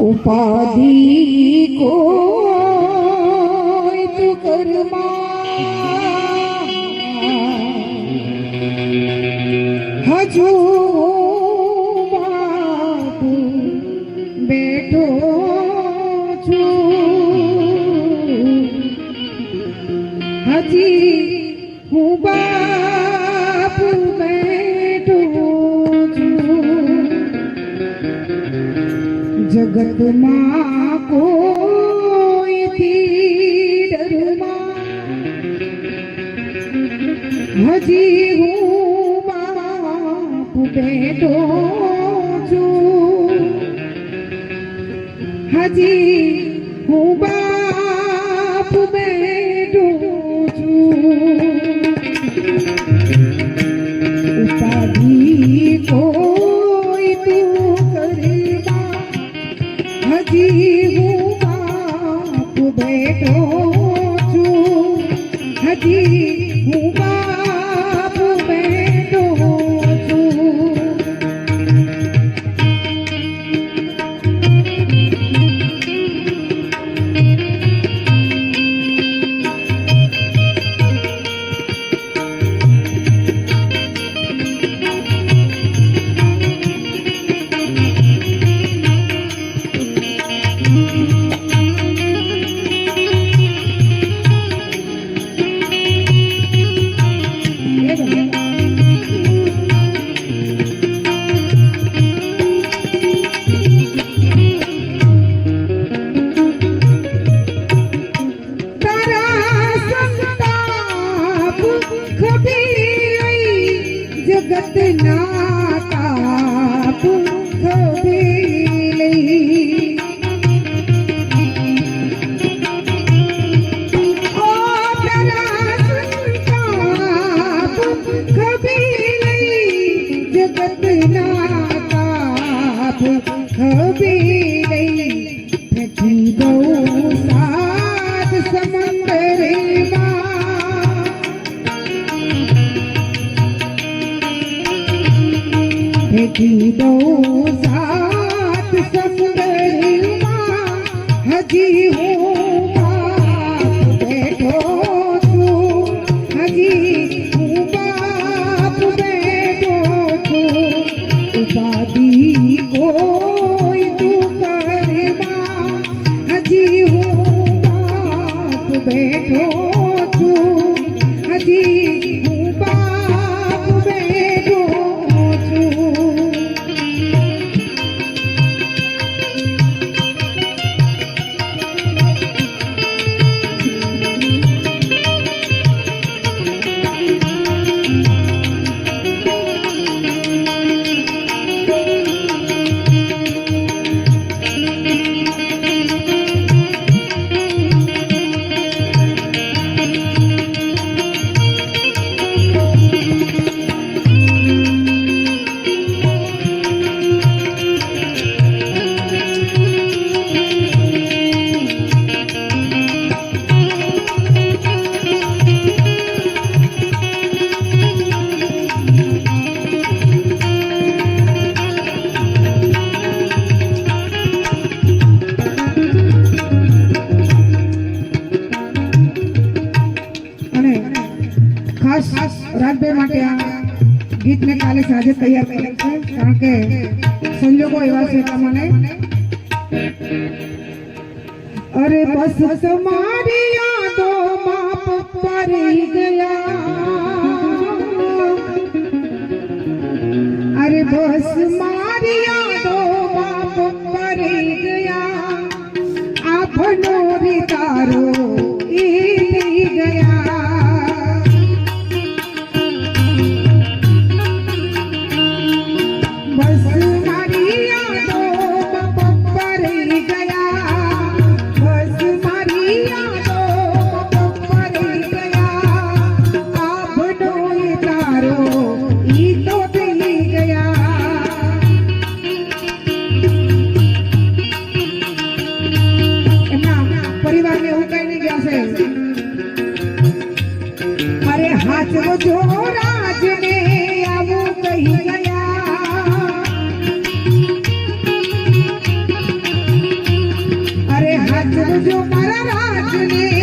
उपाधि को तो कर्मा हजूर જગતમાં કોઈ know ગીત મેં કાલે સાંજે તૈયાર કર્યું છે કારણ કે સંજોગો એવા છે મને અરે બસ મારી યાદો માં પપ્પા રહી ગયા. மரராஜுனே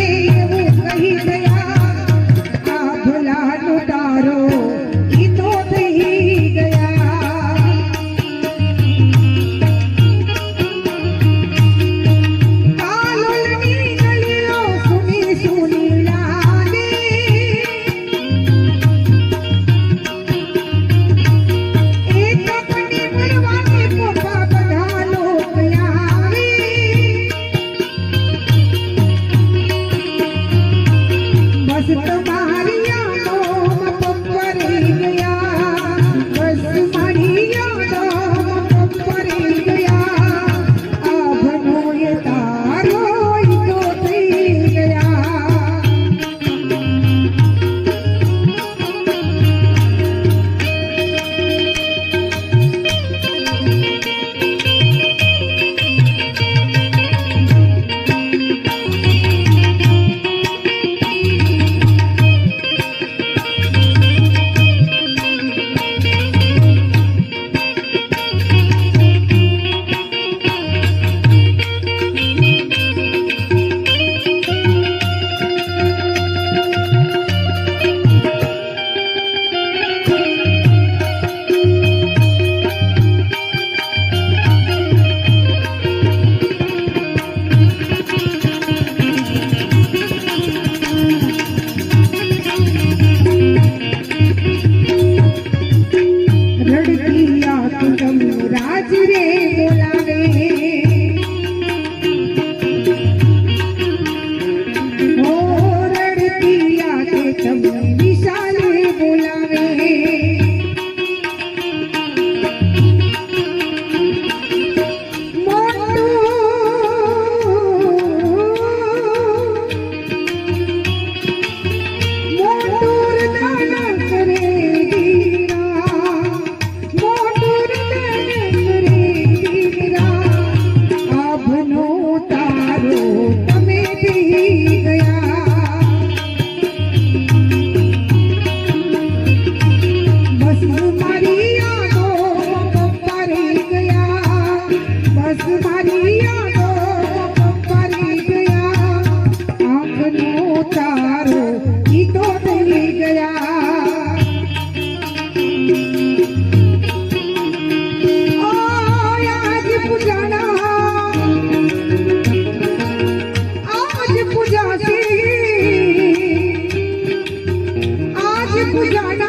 Oh my god,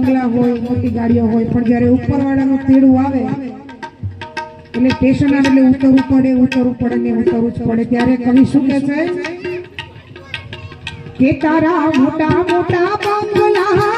બંગલા હોય, મોટી ગાડીઓ હોય, પણ જ્યારે ઉપરવાળાનું તેડું આવે, એટલે સ્ટેશન આવે એટલે ઉતરવું પડે ઉતરવું પડે ને ઉતરવું જ પડે. ત્યારે કવિ શું કહે છે? કે તારા મોટા મોટા બંગલા